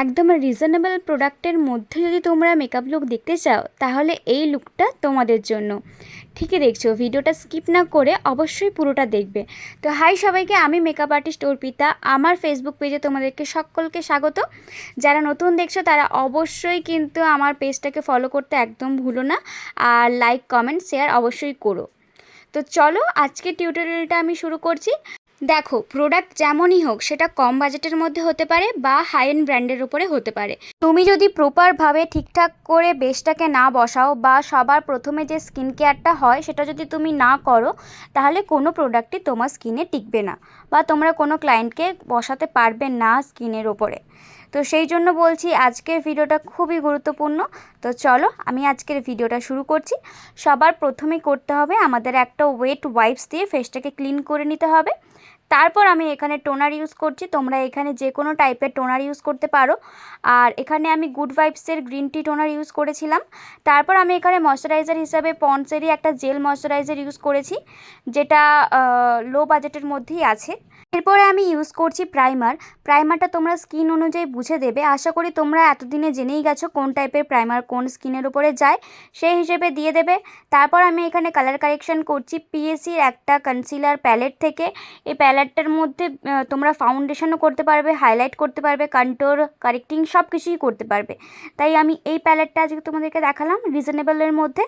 একদম রিজনেবল প্রোডাক্টের মধ্যে যদি তোমরা মেকআপ লুক দেখতে চাও, তাহলে এই লুকটা তোমাদের জন্য। ঠিকই দেখছ, ভিডিওটা স্কিপ না করে অবশ্যই পুরোটা দেখবে। তো হাই সবাইকে, আমি মেকআপ আর্টিস্ট অর্পিতা। আমার ফেসবুক পেজে তোমাদেরকে সকলকে স্বাগত। যারা নতুন দেখছ, তারা অবশ্যই কিন্তু আমার পেজটাকে ফলো করতে একদম ভুলো না। আর লাইক কমেন্ট শেয়ার অবশ্যই করো। তো চলো আজকে টিউটোরিয়ালটা আমি শুরু করছি। দেখো প্রোডাক্ট যেমনই হোক, সেটা কম বাজেটের মধ্যে হতে পারে বা হাই এন্ড ব্র্যান্ডের উপরে হতে পারে। তুমি যদি প্রপারভাবে ঠিকঠাক করে বেসটাকে না বসাও বা সবার প্রথমে যে স্কিন কেয়ারটা হয়, সেটা যদি তুমি না করো, তাহলে কোনো প্রোডাক্টই তোমার স্কিনে টিকবে না বা তোমরা কোনো ক্লায়েন্টকে বসাতে পারবে না স্কিনের ওপরে তো সেই জন্য বলছি, আজকের ভিডিওটা খুবই গুরুত্বপূর্ণ। তো চলো, আমি আজকের ভিডিওটা শুরু করছি। সবার প্রথমেই করতে হবে আমাদের একটা ওয়েট ওয়াইপস দিয়ে ফেসটাকে ক্লিন করে নিতে হবে। তারপর আমি এখানে টোনার ইউজ করছি। তোমরা এখানে যে কোনো টাইপের টোনার ইউজ করতে পারো। আর এখানে আমি গুড ভাইবসের গ্রিন টি টোনার ইউজ করেছিলাম। তারপর আমি এখানে ময়শ্চারাইজার হিসাবে পন্ডসেরই একটা জেল ময়শ্চারাইজার ইউজ করেছি, যেটা লো বাজেটের মধ্যেই আছে। এরপরে আমি ইউজ করছি প্রাইমার প্রাইমারটা তোমরা স্কিন অনুযায়ী বুঝে দেবে। আশা করি তোমরা এতদিনে জেনেই গেছো কোন টাইপের প্রাইমার কোন স্কিনের উপরে যায়। সেই হিসেবে দিয়ে দেবে। তারপর আমি এখানে কালার কারেকশন করছি। পিএসির একটা কনসিলার প্যালেট থেকে। এই প্যালেটটার মধ্যে তোমরা ফাউন্ডেশনও করতে পারবে হাইলাইট করতে পারবে কন্টোর কারেক্টিং সব কিছুই করতে পারবে। তাই আমি এই প্যালেটটা আজকে তোমাদেরকে দেখালাম রিজনেবলের মধ্যে।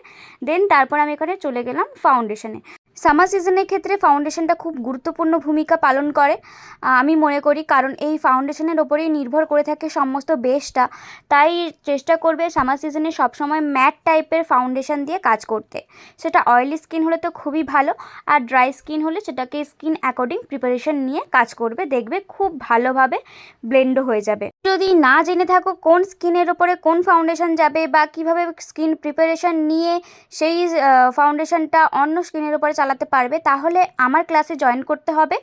দেন তারপর আমি এখানে চলে গেলাম ফাউন্ডেশনে সামার সিজনের ক্ষেত্রে ফাউন্ডেশনটা খুব গুরুত্বপূর্ণ ভূমিকা পালন করে। আমি মনে করি কারণ এই ফাউন্ডেশনের ওপরেই নির্ভর করে থাকে সমস্ত বেসটা। তাই চেষ্টা করবে সামার সিজনে সবসময় ম্যাট টাইপের ফাউন্ডেশন দিয়ে কাজ করতে। সেটা অয়েলি স্কিন হলে তো খুবই ভালো, আর ড্রাই স্কিন হলে সেটাকে স্কিন অ্যাকর্ডিং প্রিপারেশন নিয়ে কাজ করবে। দেখবে খুব ভালোভাবে ব্লেন্ডও হয়ে যাবে। যদি না জেনে থাকো, কোন স্কিনের ওপরে কোন ফাউন্ডেশন যাবে বা কীভাবে স্কিন প্রিপারেশন নিয়ে সেই ফাউন্ডেশনটা অন্য স্কিনের উপরে চালাতে পারবে, তাহলে আমার ক্লাসে জয়েন করতে হবে।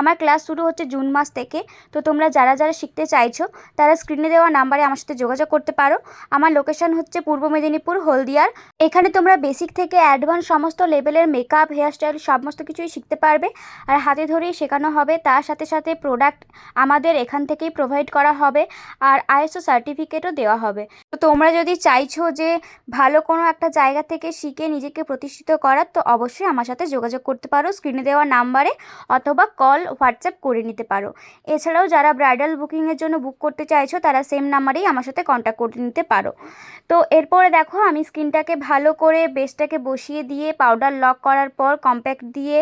আমার ক্লাস শুরু হচ্ছে জুন মাস থেকে। তো তোমরা যারা যারা শিখতে চাইছো, তারা স্ক্রিনে দেওয়া নাম্বারে আমার সাথে যোগাযোগ করতে পারো। আমার লোকেশন হচ্ছে পূর্ব মেদিনীপুর, হলদিয়ার। এখানে তোমরা বেসিক থেকে অ্যাডভান্স সমস্ত লেভেলের মেকআপ হেয়ারস্টাইল সমস্ত কিছুই শিখতে পারবে। আর হাতে ধরেই শেখানো হবে। তার সাথে সাথে প্রোডাক্ট আমাদের এখান থেকেই প্রোভাইড করা হবে। আর আইএসও সার্টিফিকেটও দেওয়া হবে। তো তোমরা যদি চাইছো যে ভালো কোনো একটা জায়গা থেকে শিখে নিজেকে প্রতিষ্ঠিত করার, তো অবশ্যই আমার সাথে যোগাযোগ করতে পারো। স্ক্রিনে দেওয়া নাম্বারে অথবা কল হোয়াটসঅ্যাপ করে নিতে পারো। এছাড়াও যারা ব্রাইডাল বুকিংয়ের জন্য বুক করতে চাইছো, তারা সেম নাম্বারেই আমার সাথে কন্ট্যাক্ট করে নিতে পারো। তো এরপরে দেখো, আমি স্কিনটাকে ভালো করে বেসটাকে বসিয়ে দিয়ে পাউডার লক করার পর কম্প্যাক্ট দিয়ে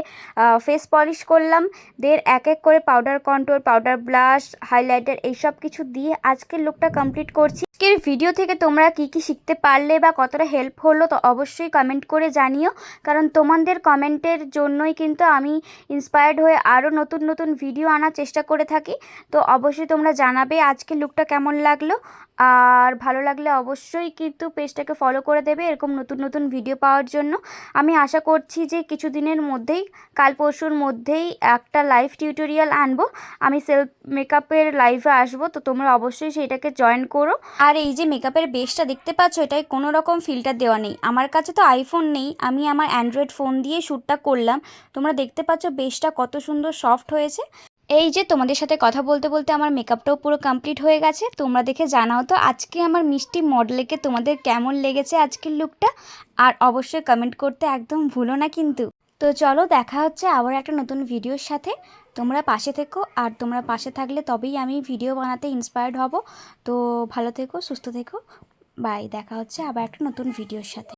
ফেস পলিশ করলাম। দের এক এক করে powder control powder blush highlighter এইসব কিছু দিয়ে আজকের লুকটা কমপ্লিট করছি। আজকের ভিডিও থেকে তোমরা কি কি শিখতে পারলে বা কতটা হেল্প হলো তো অবশ্যই কমেন্ট করে জানিও। কারণ তোমাদের কমেন্টের জন্যই কিন্তু আমি ইন্সপায়ার্ড হয়ে আরও নতুন নতুন ভিডিও আনার চেষ্টা করে থাকি। তো অবশ্যই তোমরা জানাবে আজকের লুকটা কেমন লাগল। আর ভালো লাগলে অবশ্যই কিন্তু পেজটাকে ফলো করে দেবে এরকম নতুন নতুন ভিডিও পাওয়ার জন্য। আমি আশা করছি যে কিছু দিনের মধ্যেই, কাল পরশুর মধ্যেই একটা লাইভ টিউটোরিয়াল আনব। আমি সেলফ মেকআপের লাইভে আসব, তো তোমরা অবশ্যই সেইটাকে জয়েন করো। আর এই যে মেকআপের বেসটা দেখতে পাচ্ছ এটাই কোনো রকম ফিল্টার দেওয়া নেই। আমার কাছে তো আইফোন নেই, আমি আমার অ্যান্ড্রয়েড ফোন দিয়ে শ্যুটটা করলাম। তোমরা দেখতে পাচ্ছ বেসটা কত সুন্দর সফট হয়েছে। এই যে তোমাদের সাথে কথা বলতে বলতে আমার মেকআপটাও পুরো কমপ্লিট হয়ে গেছে। তোমরা দেখে জানাও তো আজকে আমার মিষ্টি মডেলকে তোমাদের কেমন লেগেছে আজকের লুকটা আর অবশ্যই কমেন্ট করতে একদম ভুলো না কিন্তু। তো চলো দেখা হচ্ছে আবার একটা নতুন ভিডিওর সাথে। তোমরা পাশে থেকো আর তোমরা পাশে থাকলে তবেই আমি ভিডিও বানাতে ইন্সপায়ার্ড হব। তো ভালো থেকো, সুস্থ থেকো। বাই দেখা হচ্ছে আবার একটা নতুন ভিডিওর সাথে।